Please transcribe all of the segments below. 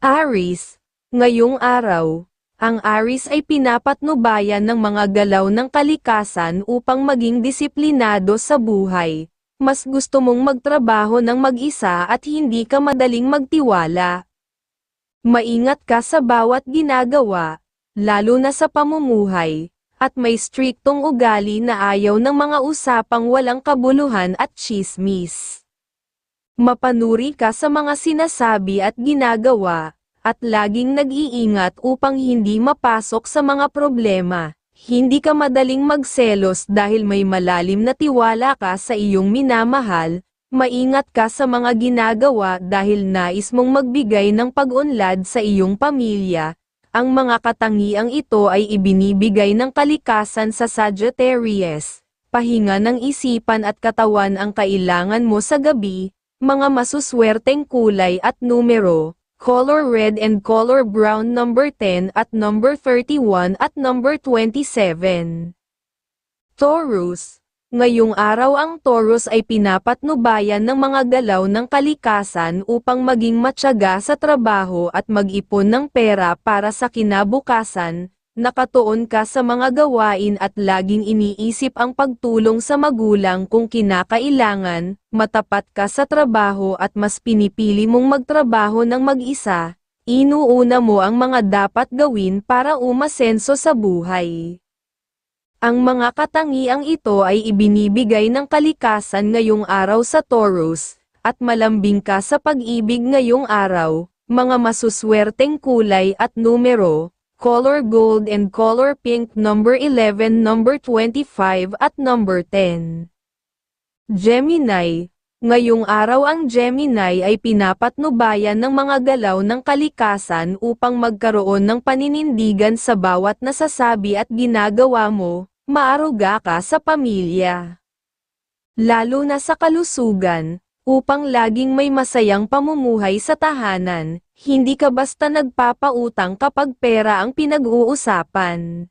Aris, ngayong araw, ang Aris ay pinapatnubayan ng mga galaw ng kalikasan upang maging disiplinado sa buhay. Mas gusto mong magtrabaho ng mag-isa at hindi ka madaling magtiwala. Maingat ka sa bawat ginagawa, lalo na sa pamumuhay, at may striktong ugali na ayaw ng mga usapang walang kabuluhan at chismis. Mapanuri ka sa mga sinasabi at ginagawa, at laging nag-iingat upang hindi mapasok sa mga problema. Hindi ka madaling magselos dahil may malalim na tiwala ka sa iyong minamahal, maingat ka sa mga ginagawa dahil nais mong magbigay ng pag-unlad sa iyong pamilya. Ang mga katangiang ito ay ibinibigay ng kalikasan sa Sagittarius. Pahinga ng isipan at katawan ang kailangan mo sa gabi, mga masuswerteng kulay at numero, color red and color brown number 10 at number 31 at number 27. Taurus Ngayong araw ang Taurus ay pinapatnubayan ng mga galaw ng kalikasan upang maging matyaga sa trabaho at mag-ipon ng pera para sa kinabukasan, nakatuon ka sa mga gawain at laging iniisip ang pagtulong sa magulang kung kinakailangan, matapat ka sa trabaho at mas pinipili mong magtrabaho ng mag-isa, inuuna mo ang mga dapat gawin para umasenso sa buhay. Ang mga katangiang ito ay ibinibigay ng kalikasan ngayong araw sa Taurus, at malambing ka sa pag-ibig ngayong araw, mga masuswerteng kulay at numero, color gold and color pink number 11 number 25 at number 10. Gemini Ngayong araw ang Gemini ay pinapatnubayan ng mga galaw ng kalikasan upang magkaroon ng paninindigan sa bawat nasasabi at ginagawa mo, maaruga ka sa pamilya. Lalo na sa kalusugan, upang laging may masayang pamumuhay sa tahanan, hindi ka basta nagpapautang kapag pera ang pinag-uusapan.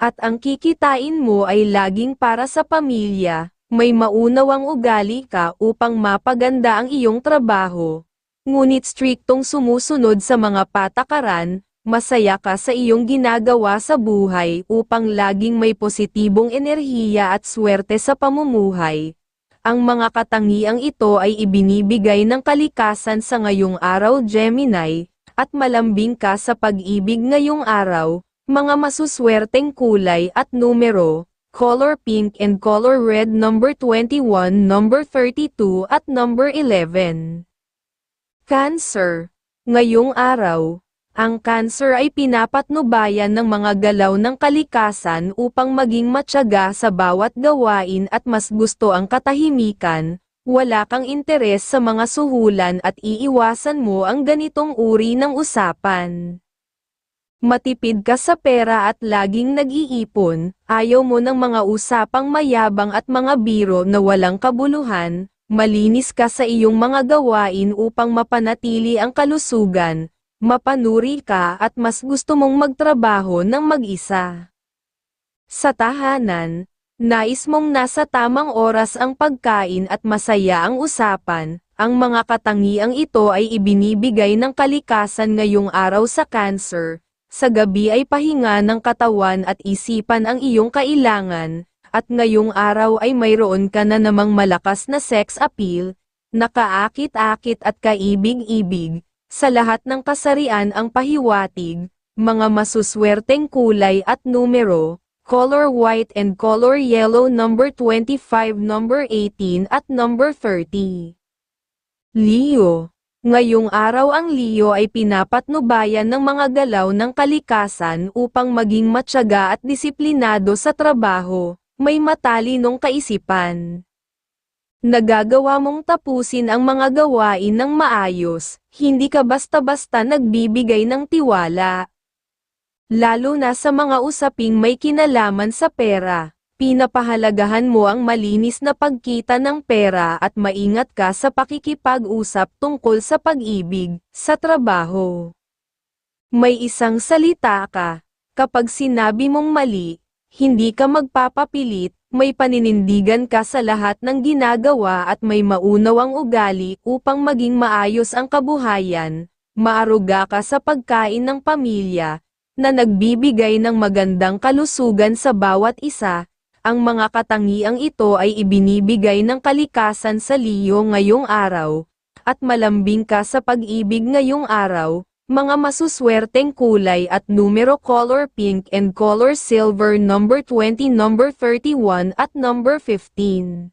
At ang kikitain mo ay laging para sa pamilya, may maunawang ugali ka upang mapaganda ang iyong trabaho. Ngunit striktong sumusunod sa mga patakaran, masaya ka sa iyong ginagawa sa buhay upang laging may positibong enerhiya at swerte sa pamumuhay. Ang mga katangiang ito ay ibinibigay ng kalikasan sa ngayong araw Gemini, at malambing ka sa pag-ibig ngayong araw, mga masuswerteng kulay at numero, color pink and color red number 21 number 32 at number 11. Cancer. Ngayong araw, ang Cancer ay pinapatnubayan ng mga galaw ng kalikasan upang maging matyaga sa bawat gawain at mas gusto ang katahimikan, wala kang interes sa mga suhulan at iiwasan mo ang ganitong uri ng usapan. Matipid ka sa pera at laging nag-iipon, ayaw mo ng mga usapang mayabang at mga biro na walang kabuluhan, malinis ka sa iyong mga gawain upang mapanatili ang kalusugan, mapanuri ka at mas gusto mong magtrabaho ng mag-isa. Sa tahanan, nais mong nasa tamang oras ang pagkain at masaya ang usapan, ang mga katangiang ito ay ibinibigay ng kalikasan ngayong araw sa Cancer, sa gabi ay pahinga ng katawan at isipan ang iyong kailangan, at ngayong araw ay mayroon ka na namang malakas na sex appeal, nakaakit-akit at kaibig-ibig, sa lahat ng kasarian ang pahiwatig, mga masuswerteng kulay at numero, color white and color yellow number 25 number 18 at number 30. Leo Ngayong araw ang Leo ay pinapatnubayan ng mga galaw ng kalikasan upang maging matyaga at disiplinado sa trabaho, may matalinong kaisipan. Nagagawa mong tapusin ang mga gawain ng maayos, hindi ka basta-basta nagbibigay ng tiwala. Lalo na sa mga usaping may kinalaman sa pera pinapahalagahan mo ang malinis na pagkita ng pera at maingat ka sa pakikipag-usap tungkol sa pag-ibig, sa trabaho. May isang salita ka, kapag sinabi mong mali, hindi ka magpapapilit, may paninindigan ka sa lahat ng ginagawa at may maunawang ugali upang maging maayos ang kabuhayan, maaruga ka sa pagkain ng pamilya, na nagbibigay ng magandang kalusugan sa bawat isa, ang mga katangiang ito ay ibinibigay ng kalikasan sa Leo ngayong araw, at malambing ka sa pag-ibig ngayong araw, mga masuswerteng kulay at numero color pink and color silver number 20 number 31 at number 15.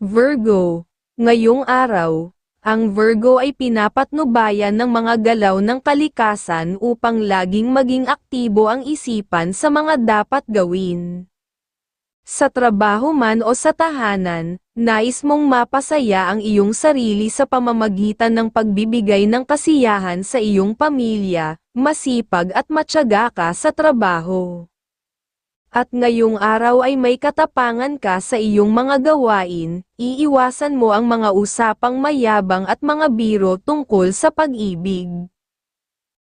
Virgo, ngayong araw, ang Virgo ay pinapatnubayan ng mga galaw ng kalikasan upang laging maging aktibo ang isipan sa mga dapat gawin. Sa trabaho man o sa tahanan, nais mong mapasaya ang iyong sarili sa pamamagitan ng pagbibigay ng kasiyahan sa iyong pamilya, masipag at matyaga ka sa trabaho. At ngayong araw ay may katapangan ka sa iyong mga gawain, iiwasan mo ang mga usapang mayabang at mga biro tungkol sa pag-ibig.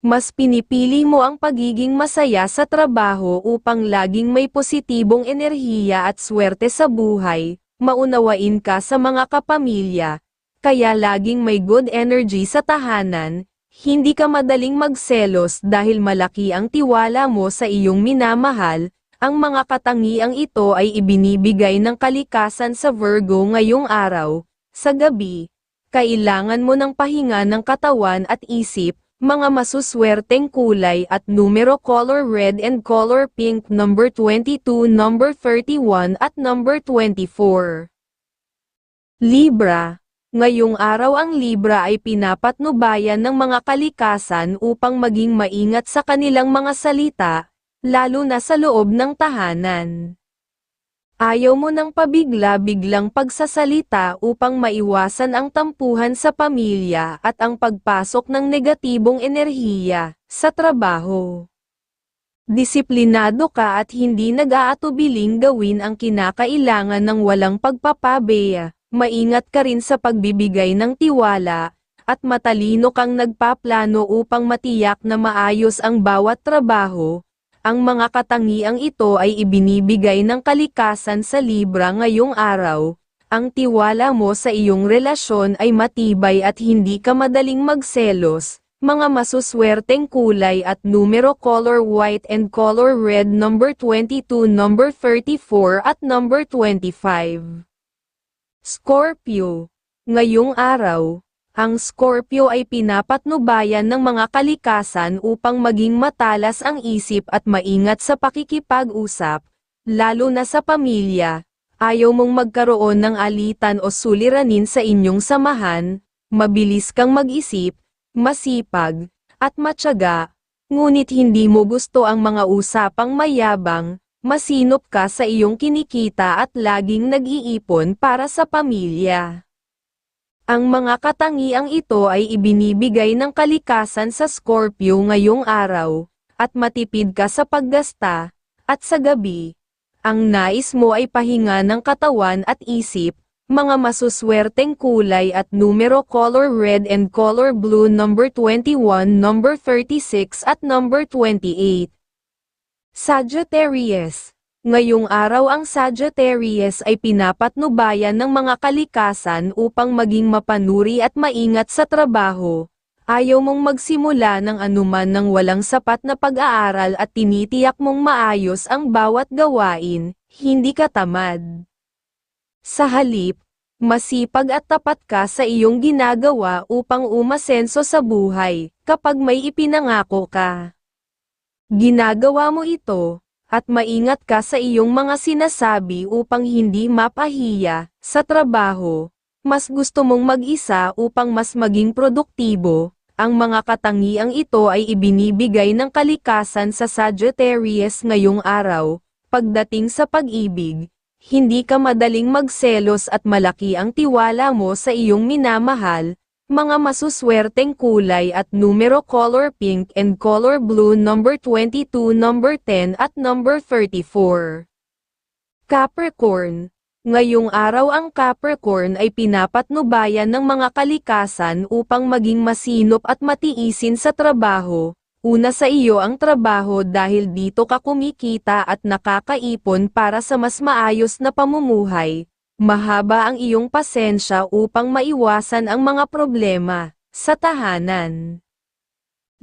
Mas pinipili mo ang pagiging masaya sa trabaho upang laging may positibong enerhiya at swerte sa buhay, maunawain ka sa mga kapamilya, kaya laging may good energy sa tahanan, hindi ka madaling magselos dahil malaki ang tiwala mo sa iyong minamahal, ang mga katangiang ito ay ibinibigay ng kalikasan sa Virgo ngayong araw, sa gabi, kailangan mo ng pahinga ng katawan at isip, mga masuswerteng kulay at numero color red and color pink number 22 number 31 at number 24. Libra Ngayong araw ang Libra ay pinapatnubayan ng mga kalikasan upang maging maingat sa kanilang mga salita, lalo na sa loob ng tahanan. Ayaw mo ng pabigla-biglang pagsasalita upang maiwasan ang tampuhan sa pamilya at ang pagpasok ng negatibong enerhiya sa trabaho. Disiplinado ka at hindi nag-aatubiling gawin ang kinakailangan ng walang pagpapabeya, maingat ka rin sa pagbibigay ng tiwala, at matalino kang nagpaplano upang matiyak na maayos ang bawat trabaho, ang mga katangiang ito ay ibinibigay ng kalikasan sa Libra ngayong araw. Ang tiwala mo sa iyong relasyon ay matibay at hindi ka madaling magselos. Mga masuswerteng kulay at numero color white and color red number 22 number 34 at number 25. Scorpio. Ngayong araw, ang Scorpio ay pinapatnubayan ng mga kalikasan upang maging matalas ang isip at maingat sa pakikipag-usap, lalo na sa pamilya. Ayaw mong magkaroon ng alitan o suliranin sa inyong samahan, mabilis kang mag-isip, masipag, at matyaga, ngunit hindi mo gusto ang mga usapang mayabang, masinop ka sa iyong kinikita at laging nag-iipon para sa pamilya. Ang mga katangiang ito ay ibinibigay ng kalikasan sa Scorpio ngayong araw, at matipid ka sa paggasta, at sa gabi. Ang nais mo ay pahinga ng katawan at isip, mga masuswerteng kulay at numero color red and color blue number 21 number 36 at number 28. Sagittarius Ngayong araw ang Sagittarius ay pinapatnubayan ng mga kalikasan upang maging mapanuri at maingat sa trabaho. Ayaw mong magsimula ng anuman ng walang sapat na pag-aaral at tinitiyak mong maayos ang bawat gawain, hindi ka tamad. Sa halip, masipag at tapat ka sa iyong ginagawa upang umasenso sa buhay, kapag may ipinangako ka. Ginagawa mo ito, at maingat ka sa iyong mga sinasabi upang hindi mapahiya sa trabaho. Mas gusto mong mag-isa upang mas maging produktibo. Ang mga katangiang ito ay ibinibigay ng kalikasan sa Sagittarius ngayong araw. Pagdating sa pag-ibig, hindi ka madaling magselos at malaki ang tiwala mo sa iyong minamahal, mga masuswerteng kulay at numero color pink and color blue number 22 number 10 at number 34. Capricorn Ngayong araw ang Capricorn ay pinapatnubayan ng mga kalikasan upang maging masinop at matiisin sa trabaho. Una sa iyo ang trabaho dahil dito ka kumikita at nakakaipon para sa mas maayos na pamumuhay, Mahaba ang iyong pasensya upang maiwasan ang mga problema sa tahanan.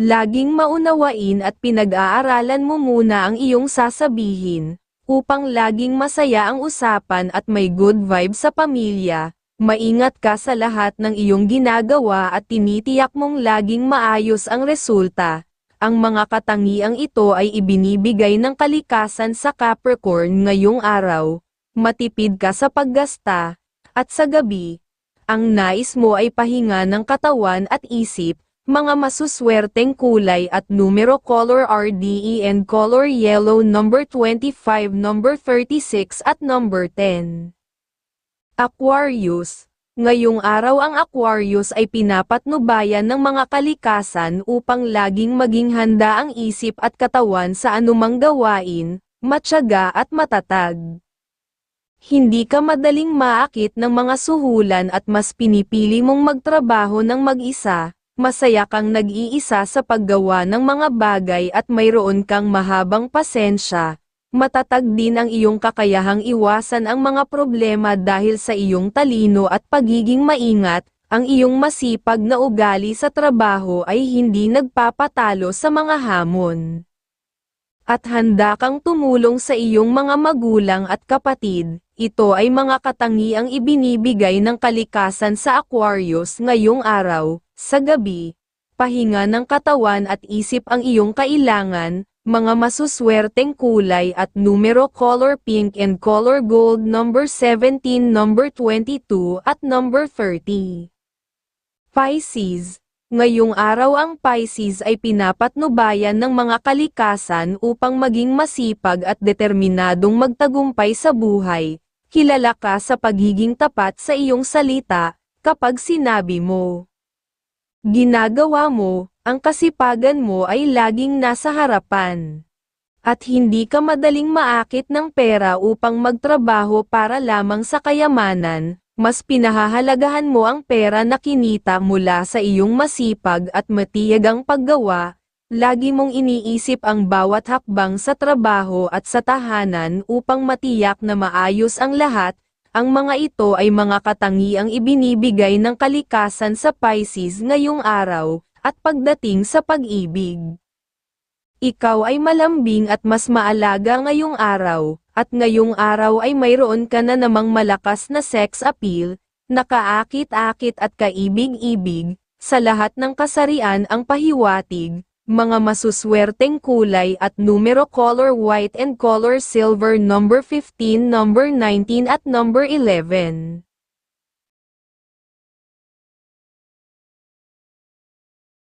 Laging maunawain at pinag-aaralan mo muna ang iyong sasabihin, upang laging masaya ang usapan at may good vibe sa pamilya. Maingat ka sa lahat ng iyong ginagawa at tinitiyak mong laging maayos ang resulta. Ang mga katangiang ito ay ibinibigay ng kalikasan sa Capricorn ngayong araw. Matipid ka sa paggasta, at sa gabi, ang nais mo ay pahinga ng katawan at isip, mga masuswerteng kulay at numero color RDE and color yellow number 25 number 36 at number 10. Aquarius Ngayong araw ang Aquarius ay pinapatnubayan ng mga kalikasan upang laging maging handa ang isip at katawan sa anumang gawain, matyaga at matatag. Hindi ka madaling maakit ng mga suhulan at mas pinipili mong magtrabaho ng mag-isa, masaya kang nag-iisa sa paggawa ng mga bagay at mayroon kang mahabang pasensya, matatag din ang iyong kakayahang iwasan ang mga problema dahil sa iyong talino at pagiging maingat, ang iyong masipag na ugali sa trabaho ay hindi nagpapatalo sa mga hamon. At handa kang tumulong sa iyong mga magulang at kapatid, ito ay mga katangiang ibinibigay ng kalikasan sa Aquarius ngayong araw, sa gabi. Pahinga ng katawan at isip ang iyong kailangan, mga masuswerteng kulay at numero color pink and color gold number 17 number 22 at number 30. Pisces Ngayong araw ang Pisces ay pinapatnubayan ng mga kalikasan upang maging masipag at determinadong magtagumpay sa buhay. Kilala ka sa pagiging tapat sa iyong salita, kapag sinabi mo. Ginagawa mo, ang kasipagan mo ay laging nasa harapan. At hindi ka madaling maakit ng pera upang magtrabaho para lamang sa kayamanan, mas pinahahalagahan mo ang pera na kinita mula sa iyong masipag at matiyagang paggawa, lagi mong iniisip ang bawat hakbang sa trabaho at sa tahanan upang matiyak na maayos ang lahat, ang mga ito ay mga katangiang ibinibigay ng kalikasan sa Pisces ngayong araw, at pagdating sa pag-ibig. Ikaw ay malambing at mas maalaga ngayong araw, at ngayong araw ay mayroon ka na namang malakas na sex appeal, nakaakit-akit at kaibig-ibig, sa lahat ng kasarian ang pahiwatig, mga masuswerteng kulay at numero color white and color silver number 15 number 19 at number 11.